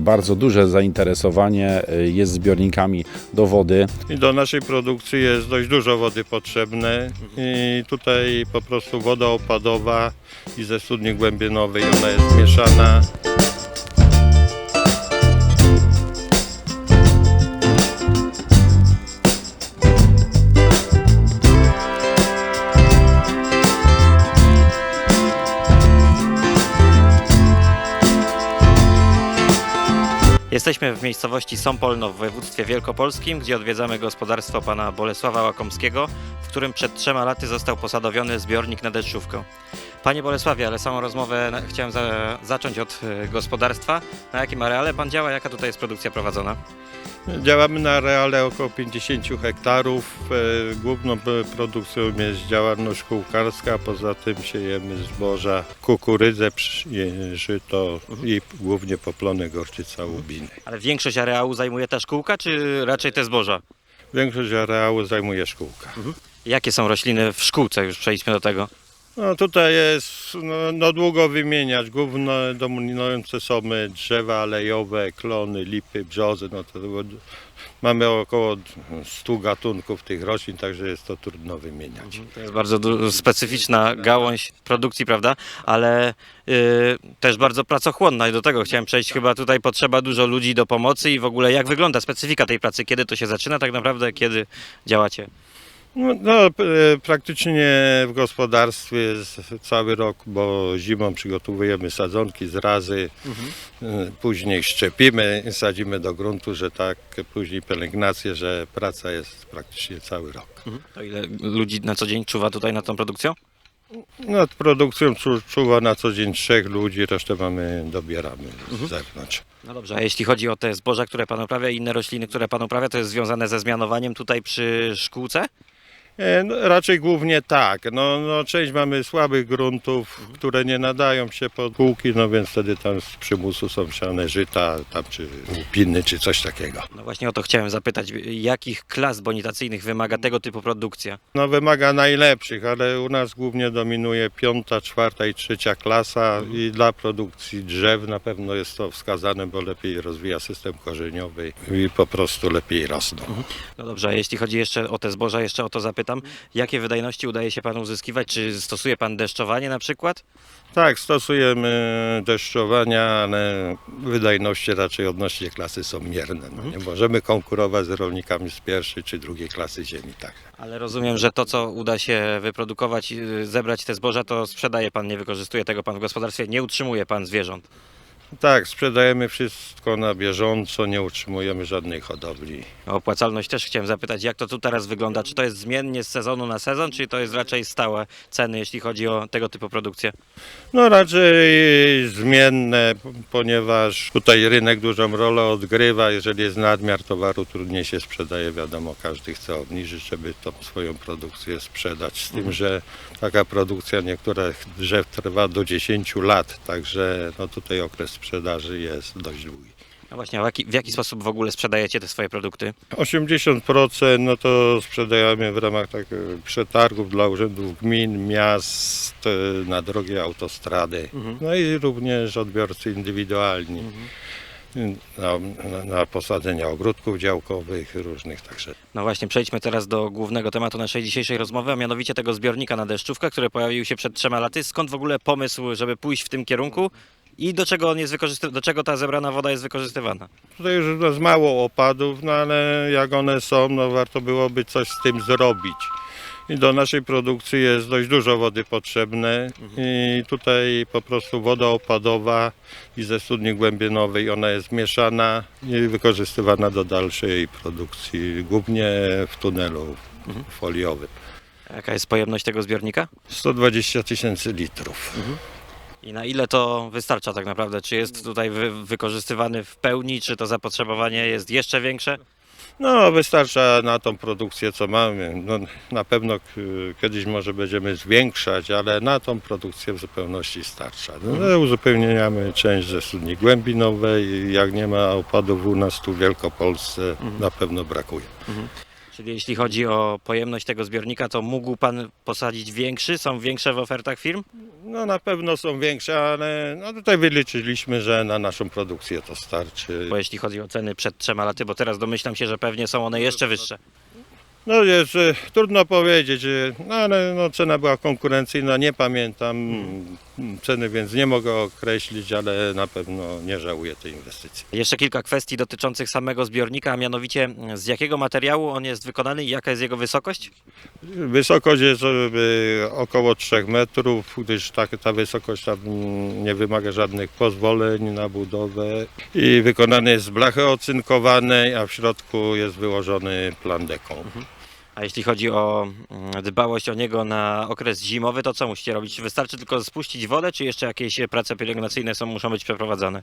Bardzo duże zainteresowanie y, jest zbiornikami do wody. I do naszej produkcji jest dość dużo wody potrzebne i tutaj po prostu woda opadowa i ze studni głębienowej ona jest mieszana. Jesteśmy w miejscowości Sąpolno w województwie wielkopolskim, gdzie odwiedzamy gospodarstwo pana Bolesława Łakomskiego, w którym przed trzema laty został posadowiony zbiornik na deszczówkę. Panie Bolesławie, ale samą rozmowę chciałem za, zacząć od e, gospodarstwa. Na jakim areale pan działa? Jaka tutaj jest produkcja prowadzona? Działamy na areale około 50 hektarów. E, Główną produkcją jest działalność kółkarska, poza tym siejemy zboża, kukurydzę, żyto i głównie poplony gorczyca łubiny. Ale większość areału zajmuje ta szkółka, czy raczej te zboża? Większość areału zajmuje szkółka. Jakie są rośliny w szkółce? Już przejdźmy do tego. No tutaj jest no, no długo wymieniać. Główne dominujące są drzewa alejowe, klony, lipy, brzozy. No to mamy około 100 gatunków tych roślin, także jest to trudno wymieniać. To jest bardzo specyficzna gałąź produkcji, prawda? Ale y, też bardzo pracochłonna i do tego chciałem przejść. Chyba tutaj potrzeba dużo ludzi do pomocy i w ogóle jak wygląda specyfika tej pracy? Kiedy to się zaczyna tak naprawdę? Kiedy działacie? No, no p- praktycznie w gospodarstwie jest cały rok, bo zimą przygotowujemy sadzonki, zrazy, y, później szczepimy, sadzimy do gruntu, że tak, później pielęgnację, że praca jest praktycznie cały rok. To ile ludzi na co dzień czuwa tutaj nad tą produkcją? Nad produkcją czu, czuwa na co dzień trzech ludzi, resztę mamy, dobieramy z zewnątrz. No dobrze, a jeśli chodzi o te zboża, które pan uprawia i inne rośliny, które pan uprawia, to jest związane ze zmianowaniem tutaj przy szkółce? E, No, raczej głównie tak. No, no, część mamy słabych gruntów, które nie nadają się pod kółki, no więc wtedy tam z przymusu są siane żyta, tam czy łupiny, czy coś takiego. No właśnie o to chciałem zapytać. Jakich klas bonitacyjnych wymaga tego typu produkcja? No wymaga najlepszych, ale u nas głównie dominuje piąta, czwarta i trzecia klasa i dla produkcji drzew na pewno jest to wskazane, bo lepiej rozwija system korzeniowy i po prostu lepiej rosną. No dobrze, a jeśli chodzi jeszcze o te zboża, jeszcze o to zapytam. Jakie wydajności udaje się panu uzyskiwać? Czy stosuje pan deszczowanie na przykład? Tak, stosujemy deszczowania, ale wydajności raczej odnośnie klasy są mierne. No, nie możemy konkurować z rolnikami z pierwszej czy drugiej klasy ziemi. Tak. Ale rozumiem, że to, co uda się wyprodukować, yy, zebrać te zboża, to sprzedaje pan, nie wykorzystuje tego pan w gospodarstwie, nie utrzymuje pan zwierząt. Tak, sprzedajemy wszystko na bieżąco, nie utrzymujemy żadnej hodowli. O opłacalność też chciałem zapytać, jak to tu teraz wygląda? Czy to jest zmiennie z sezonu na sezon, czy to jest raczej stałe ceny, jeśli chodzi o tego typu produkcję? No raczej zmienne, ponieważ tutaj rynek dużą rolę odgrywa. Jeżeli jest nadmiar towaru, trudniej się sprzedaje. Wiadomo, każdy chce obniżyć, żeby tą swoją produkcję sprzedać. Z tym, że taka produkcja niektórych drzew trwa do 10 lat, także no tutaj okres sprzedaży jest dość długi. No właśnie, a w jaki, w jaki sposób w ogóle sprzedajecie te swoje produkty? 80% no to sprzedajemy w ramach tak, e, przetargów dla urzędów gmin, miast, e, na drogie autostrady. No i również odbiorcy indywidualni. Na, na, na posadzenia ogródków działkowych różnych także. No właśnie, przejdźmy teraz do głównego tematu naszej dzisiejszej rozmowy, a mianowicie tego zbiornika na deszczówkę, który pojawił się przed trzema laty. Skąd w ogóle pomysł, żeby pójść w tym kierunku i do czego on jest wykorzysty- do czego ta zebrana woda jest wykorzystywana? Tutaj już nas mało opadów, no ale jak one są, no warto byłoby coś z tym zrobić. I do naszej produkcji jest dość dużo wody potrzebne i tutaj po prostu woda opadowa i ze studni głębienowej ona jest mieszana i wykorzystywana do dalszej produkcji, głównie w tunelu foliowym. Jaka jest pojemność tego zbiornika? 120 tysięcy litrów. I na ile to wystarcza tak naprawdę? Czy jest tutaj wy- wykorzystywany w pełni, czy to zapotrzebowanie jest jeszcze większe? No, wystarcza na tą produkcję, co mamy. No, na pewno kiedyś może będziemy zwiększać, ale na tą produkcję w zupełności starcza. No, uzupełniamy część ze studni głębinowej. Jak nie ma opadów u nas tu w Wielkopolsce, na pewno brakuje. Czyli jeśli chodzi o pojemność tego zbiornika, to mógł Pan posadzić większy? Są większe w ofertach firm? No na pewno są większe, ale no tutaj wyliczyliśmy, że na naszą produkcję to starczy. Bo jeśli chodzi o ceny przed trzema laty, bo teraz domyślam się, że pewnie są one jeszcze wyższe. No jest e, trudno powiedzieć, e, no ale no, cena była konkurencyjna, nie pamiętam mm, ceny, więc nie mogę określić, ale na pewno nie żałuję tej inwestycji. Jeszcze kilka kwestii dotyczących samego zbiornika, a mianowicie z jakiego materiału on jest wykonany i jaka jest jego wysokość? Wysokość jest około 3 metrów, gdyż tak, ta wysokość mm, nie wymaga żadnych pozwoleń na budowę i wykonany jest z blachy ocynkowanej, a w środku jest wyłożony plandeką. A jeśli chodzi o mm, dbałość o niego na okres zimowy, to co musicie robić? Czy Wystarczy tylko spuścić wodę, czy jeszcze jakieś prace pielęgnacyjne są, muszą być przeprowadzane?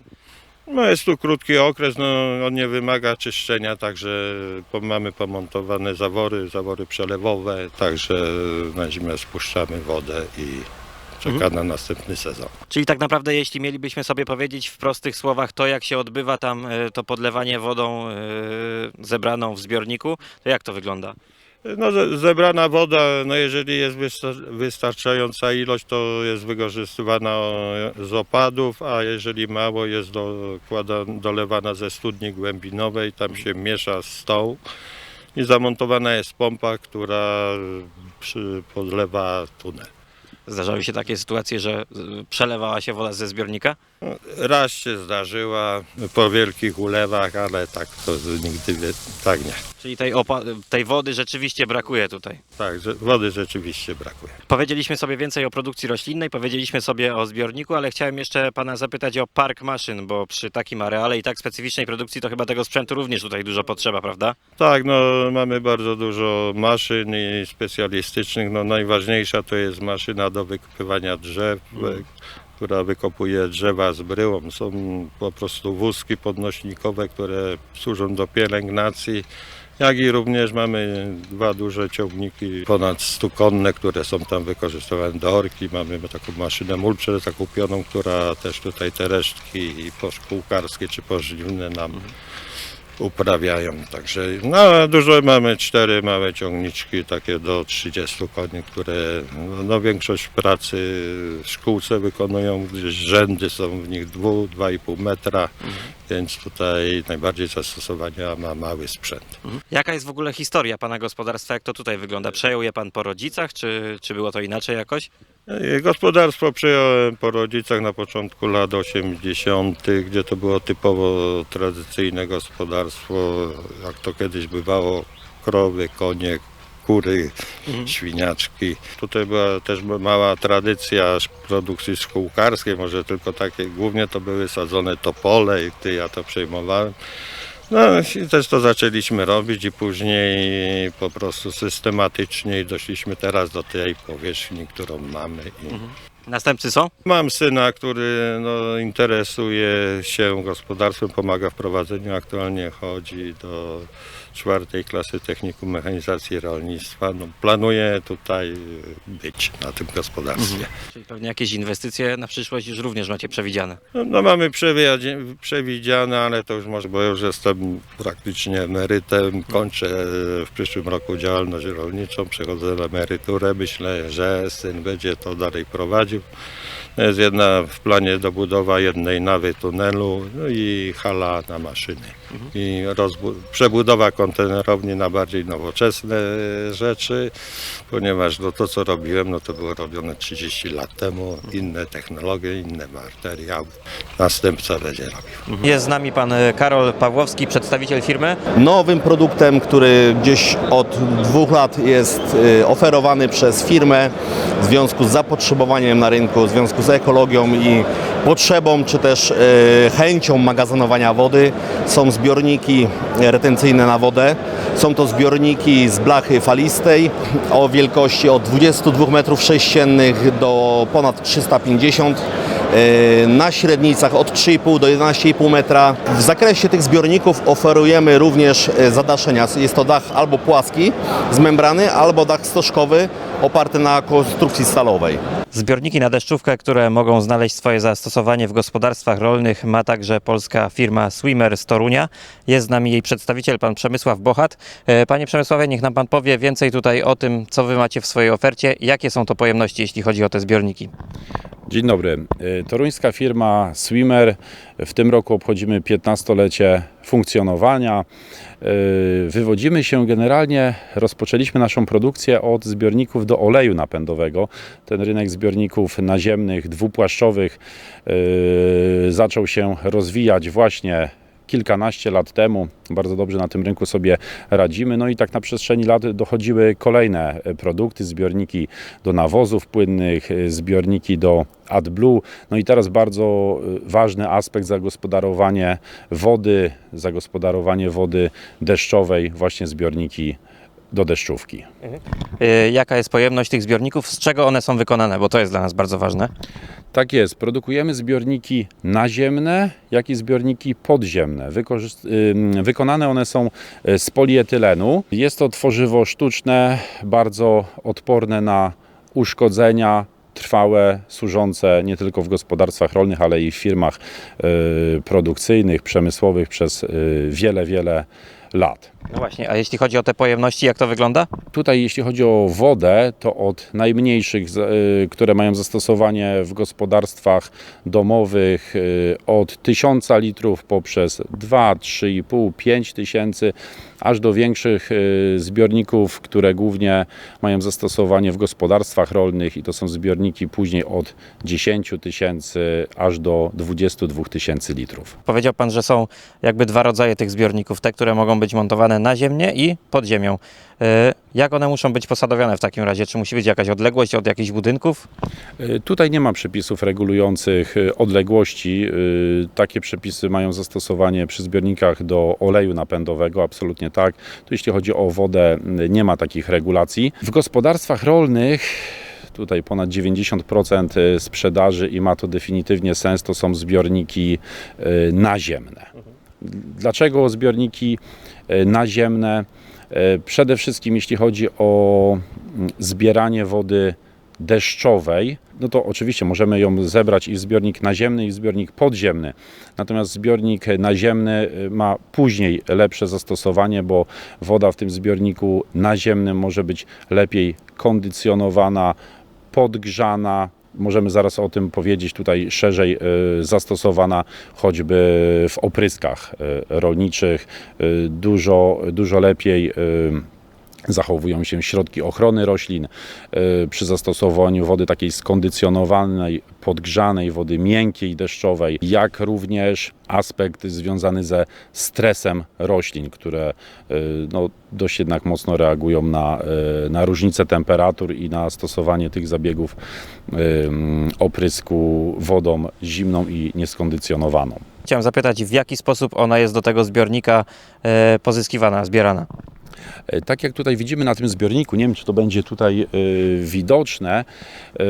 No jest tu krótki okres, no on nie wymaga czyszczenia, także po, mamy pomontowane zawory, zawory przelewowe, także na zimę spuszczamy wodę i czeka na następny sezon. Czyli tak naprawdę, jeśli mielibyśmy sobie powiedzieć w prostych słowach to, jak się odbywa tam e, to podlewanie wodą e, zebraną w zbiorniku, to jak to wygląda? No ze- zebrana woda, no jeżeli jest wysta- wystarczająca ilość, to jest wykorzystywana z opadów, a jeżeli mało jest dolewana ze studni głębinowej, tam się miesza z tą i zamontowana jest pompa, która podlewa tunel. Zdarzały się takie sytuacje, że e, przelewała się woda ze zbiornika? Raz się zdarzyła po wielkich ulewach, ale tak to nigdy tak nie. Czyli tej, opa- tej wody rzeczywiście brakuje tutaj. Tak, że wody rzeczywiście brakuje. Powiedzieliśmy sobie więcej o produkcji roślinnej, powiedzieliśmy sobie o zbiorniku, ale chciałem jeszcze Pana zapytać o park maszyn, bo przy takim areale i tak specyficznej produkcji to chyba tego sprzętu również tutaj dużo potrzeba, prawda? Tak, no mamy bardzo dużo maszyn i specjalistycznych. No najważniejsza to jest maszyna do wykopywania drzew, e, która wykopuje drzewa z bryłą. Są po prostu wózki podnośnikowe, które służą do pielęgnacji. Jak i również mamy dwa duże ciągniki ponad 100 konne, które są tam wykorzystywane do orki. Mamy taką maszynę mulcze zakupioną, która też tutaj te resztki poszkółkarskie czy pożywne nam uprawiają. Także no, dużo mamy cztery małe ciągniczki, takie do 30 koni, które no, no, większość pracy w szkółce wykonują, gdzieś rzędy są w nich 2-2,5 metra, więc tutaj najbardziej zastosowania ma mały sprzęt. Jaka jest w ogóle historia Pana gospodarstwa? Jak to tutaj wygląda? Przejął je Pan po rodzicach, czy, czy było to inaczej jakoś? Gospodarstwo przejąłem po rodzicach na początku lat 80., gdzie to było typowo tradycyjne gospodarstwo, jak to kiedyś bywało, krowy, konie, kury, świniaczki. Tutaj była też mała tradycja produkcji szkółkarskiej, może tylko takie, głównie to były sadzone topole i ja to przejmowałem. No i też to zaczęliśmy robić i później po prostu systematycznie doszliśmy teraz do tej powierzchni, którą mamy. I Następcy są? Mam syna, który no, interesuje się gospodarstwem, pomaga w prowadzeniu, aktualnie chodzi do czwartej klasy technikum mechanizacji rolnictwa. No, planuje tutaj być na tym gospodarstwie. Czyli pewnie jakieś inwestycje na przyszłość już również macie przewidziane. No, no mamy przewiadzie- przewidziane, ale to już może, bo już jestem praktycznie emerytem, kończę w przyszłym roku działalność rolniczą, przechodzę na emeryturę, myślę, że syn będzie to dalej prowadził. Brasil. Jest jedna w planie dobudowa jednej nawy tunelu no i hala na maszyny. I przebudowa kontenerowni na bardziej nowoczesne rzeczy, ponieważ no, to co robiłem, no to było robione 30 lat temu, inne technologie, inne materiały. Następca będzie robił. Jest z nami Pan Karol Pawłowski, przedstawiciel firmy. Nowym produktem, który gdzieś od dwóch lat jest y, oferowany przez firmę w związku z zapotrzebowaniem na rynku, w związku z ekologią i potrzebą, czy też y, chęcią magazynowania wody. Są zbiorniki retencyjne na wodę. Są to zbiorniki z blachy falistej o wielkości od 22 m3 do ponad 350 e, na średnicach od 3,5 do 11,5 metra. W zakresie tych zbiorników oferujemy również e, zadaszenia. Jest to dach albo płaski z membrany, albo dach stożkowy oparte na konstrukcji stalowej. Zbiorniki na deszczówkę, które mogą znaleźć swoje zastosowanie w gospodarstwach rolnych, ma także polska firma Swimmer z Torunia. Jest z nami jej przedstawiciel, pan Przemysław Bochat. E, Panie Przemysławie, niech nam pan powie więcej tutaj o tym, co wy macie w swojej ofercie. Jakie są to pojemności, jeśli chodzi o te zbiorniki? Dzień dobry. Y, Toruńska firma Swimmer. W tym roku obchodzimy 15-lecie funkcjonowania. Y, Wywodzimy się generalnie, rozpoczęliśmy naszą produkcję od zbiorników do oleju napędowego. Ten rynek zbiorników naziemnych, dwupłaszczowych y, zaczął się rozwijać właśnie kilkanaście lat temu. Bardzo dobrze na tym rynku sobie radzimy. No i tak na przestrzeni lat dochodziły kolejne e, produkty, zbiorniki do nawozów płynnych, e, zbiorniki do AdBlue. No i teraz bardzo e, ważny aspekt zagospodarowanie wody, zagospodarowanie wody deszczowej, właśnie zbiorniki do deszczówki. E, Jaka jest pojemność tych zbiorników? Z czego one są wykonane? Bo to jest dla nas bardzo ważne. Tak jest, produkujemy zbiorniki naziemne, jak i zbiorniki podziemne. Ym, wykonane one są e, z polietylenu. Jest to tworzywo sztuczne, bardzo odporne na uszkodzenia trwałe, służące nie tylko w gospodarstwach rolnych, ale i w firmach y, produkcyjnych, przemysłowych przez y, wiele, wiele lat. No właśnie, a jeśli chodzi o te pojemności, jak to wygląda? Tutaj, jeśli chodzi o wodę, to od najmniejszych, y, które mają zastosowanie w gospodarstwach domowych, y, od 1000 litrów poprzez 2, 3,5, 5 tysięcy, aż do większych y, zbiorników, które głównie mają zastosowanie w gospodarstwach rolnych i to są zbiorniki później od 10 tysięcy aż do 22 tysięcy litrów. Powiedział pan, że są jakby dwa rodzaje tych zbiorników. Te, które mogą być montowane na ziemię i pod ziemią. E, Jak one muszą być posadowione w takim razie? Czy musi być jakaś odległość od jakichś budynków? Y, Tutaj nie ma przepisów regulujących y, odległości. Takie przepisy mają zastosowanie przy zbiornikach do oleju napędowego, absolutnie tak. Tu jeśli chodzi o wodę, nie ma takich regulacji. W gospodarstwach rolnych tutaj ponad 90% sprzedaży i ma to definitywnie sens, to są zbiorniki naziemne. Dlaczego zbiorniki y, naziemne? Y, Przede wszystkim jeśli chodzi o mm, zbieranie wody deszczowej, no to oczywiście możemy ją zebrać i w zbiornik naziemny, i w zbiornik podziemny. Natomiast zbiornik naziemny y, ma później lepsze zastosowanie, bo woda w tym zbiorniku naziemnym może być lepiej kondycjonowana, podgrzana. Możemy zaraz o tym powiedzieć tutaj szerzej, y, zastosowana choćby w opryskach y, rolniczych. Y, Dużo, dużo lepiej zachowują się środki ochrony roślin y, przy zastosowaniu wody takiej skondycjonowanej, podgrzanej, wody miękkiej, deszczowej, jak również aspekt związany ze stresem roślin, które y, no, dość jednak mocno reagują na, y, na różnice temperatur i na stosowanie tych zabiegów oprysku wodą zimną i nieskondycjonowaną. Chciałem zapytać, w jaki sposób ona jest do tego zbiornika pozyskiwana, zbierana? E, Tak jak tutaj widzimy na tym zbiorniku, nie wiem czy to będzie tutaj e, widoczne, e,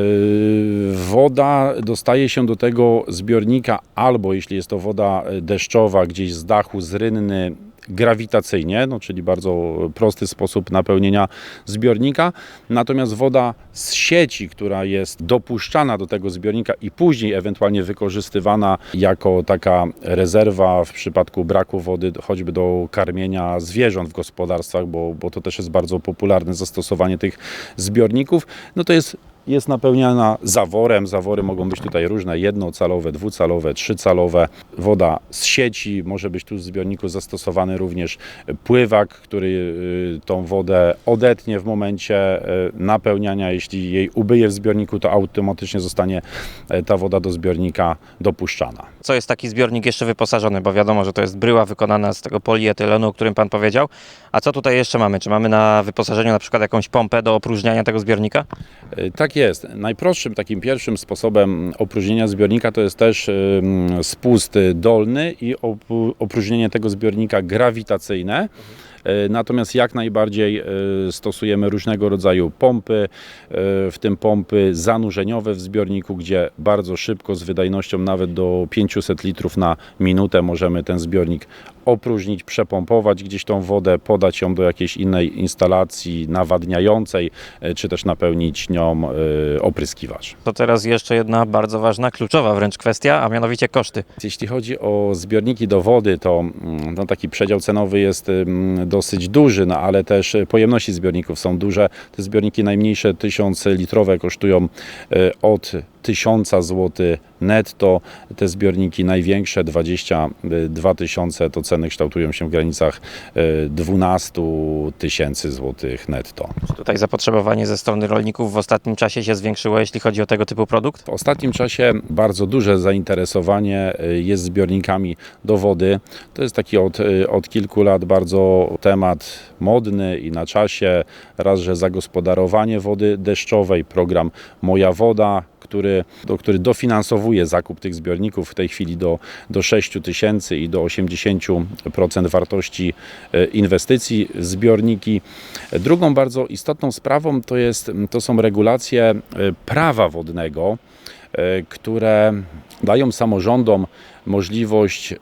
woda dostaje się do tego zbiornika albo jeśli jest to woda deszczowa gdzieś z dachu, z rynny, grawitacyjnie, no, czyli bardzo prosty sposób napełnienia zbiornika. Natomiast woda z sieci, która jest dopuszczana do tego zbiornika i później ewentualnie wykorzystywana jako taka rezerwa w przypadku braku wody, choćby do karmienia zwierząt w gospodarstwach, bo, bo to też jest bardzo popularne zastosowanie tych zbiorników, no to jest jest napełniana zaworem. Zawory mogą być tutaj różne, jednocalowe, dwucalowe, trzycalowe. Woda z sieci, może być tu w zbiorniku zastosowany również pływak, który y, tą wodę odetnie w momencie y, napełniania. Jeśli jej ubyje w zbiorniku, to automatycznie zostanie y, ta woda do zbiornika dopuszczana. Co jest taki zbiornik jeszcze wyposażony? Bo wiadomo, że to jest bryła wykonana z tego polietylenu, o którym pan powiedział. A co tutaj jeszcze mamy? Czy mamy na wyposażeniu na przykład jakąś pompę do opróżniania tego zbiornika? Tak jest. Najprostszym, takim pierwszym sposobem opróżnienia zbiornika to jest też spust dolny i opróżnienie tego zbiornika grawitacyjne. Y, Natomiast jak najbardziej y, stosujemy różnego rodzaju pompy, y, w tym pompy zanurzeniowe w zbiorniku, gdzie bardzo szybko z wydajnością nawet do 500 litrów na minutę możemy ten zbiornik opróżnić, przepompować gdzieś tą wodę, podać ją do jakiejś innej instalacji nawadniającej, e, czy też napełnić nią e, opryskiwacz. To teraz jeszcze jedna bardzo ważna, kluczowa wręcz kwestia, a mianowicie koszty. Jeśli chodzi o zbiorniki do wody, to mm, no, taki przedział cenowy jest dosyć duży, no, ale też pojemności zbiorników są duże. Te zbiorniki najmniejsze 1000 litrowe kosztują e, od 1000 zł netto. Te zbiorniki największe 22 tysiące to ceny kształtują się w granicach e, 12 tysięcy złotych netto. Tutaj zapotrzebowanie ze strony rolników w ostatnim czasie się zwiększyło, jeśli chodzi o tego typu produkt. W ostatnim czasie bardzo duże zainteresowanie y, jest zbiornikami do wody. To jest taki od, y, od kilku lat bardzo temat modny i na czasie. Raz, że zagospodarowanie wody deszczowej, program Moja Woda, który, do, który dofinansowuje zakup tych zbiorników w tej chwili do, do 6 tysięcy i do 80% wartości y, inwestycji zbiorniki. Drugą bardzo istotną sprawą to, jest, to są regulacje y, prawa wodnego, y, które dają samorządom możliwość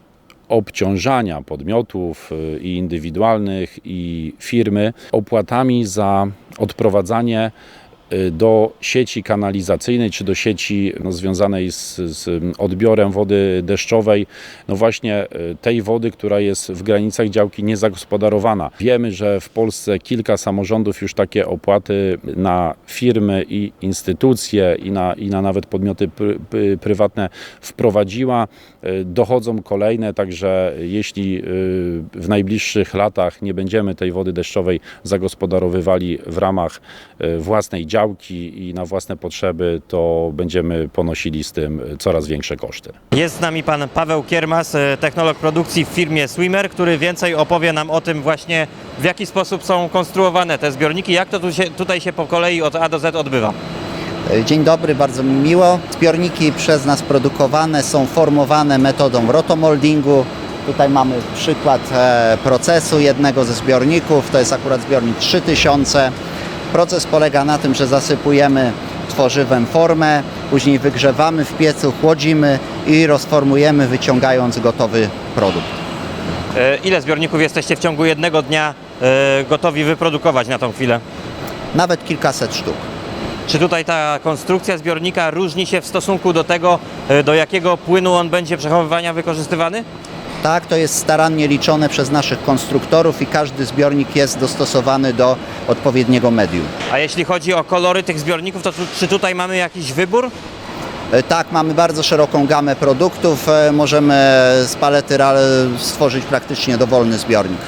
obciążania podmiotów i indywidualnych i firmy opłatami za odprowadzanie do sieci kanalizacyjnej czy do sieci no, związanej z, z odbiorem wody deszczowej, no właśnie y, tej wody, która jest w granicach działki niezagospodarowana. Wiemy, że w Polsce kilka samorządów już takie opłaty na firmy i instytucje i na, i na nawet podmioty pry, prywatne wprowadziła. Y, Dochodzą kolejne, także jeśli y, w najbliższych latach nie będziemy tej wody deszczowej zagospodarowywali w ramach y, własnej działki i na własne potrzeby, to będziemy ponosili z tym coraz większe koszty. Jest z nami pan Paweł Kiermas, e, technolog produkcji w firmie Swimmer, który więcej opowie nam o tym właśnie, w jaki sposób są konstruowane te zbiorniki, jak to tu się, tutaj się po kolei od A do Z odbywa. Dzień dobry, bardzo mi miło. Zbiorniki przez nas produkowane są formowane metodą rotomoldingu. Tutaj mamy przykład e, procesu jednego ze zbiorników, to jest akurat zbiornik 3000. Proces polega na tym, że zasypujemy tworzywem formę, później wygrzewamy w piecu, chłodzimy i rozformujemy, wyciągając gotowy produkt. E, Ile zbiorników jesteście w ciągu jednego dnia e, gotowi wyprodukować na tą chwilę? Nawet kilkaset sztuk. Czy tutaj ta konstrukcja zbiornika różni się w stosunku do tego, e, do jakiego płynu on będzie przechowywania wykorzystywany? Tak, to jest starannie liczone przez naszych konstruktorów i każdy zbiornik jest dostosowany do odpowiedniego medium. A jeśli chodzi o kolory tych zbiorników, to tu, czy tutaj mamy jakiś wybór? E, Tak, mamy bardzo szeroką gamę produktów. E, Możemy z palety stworzyć praktycznie dowolny zbiornik.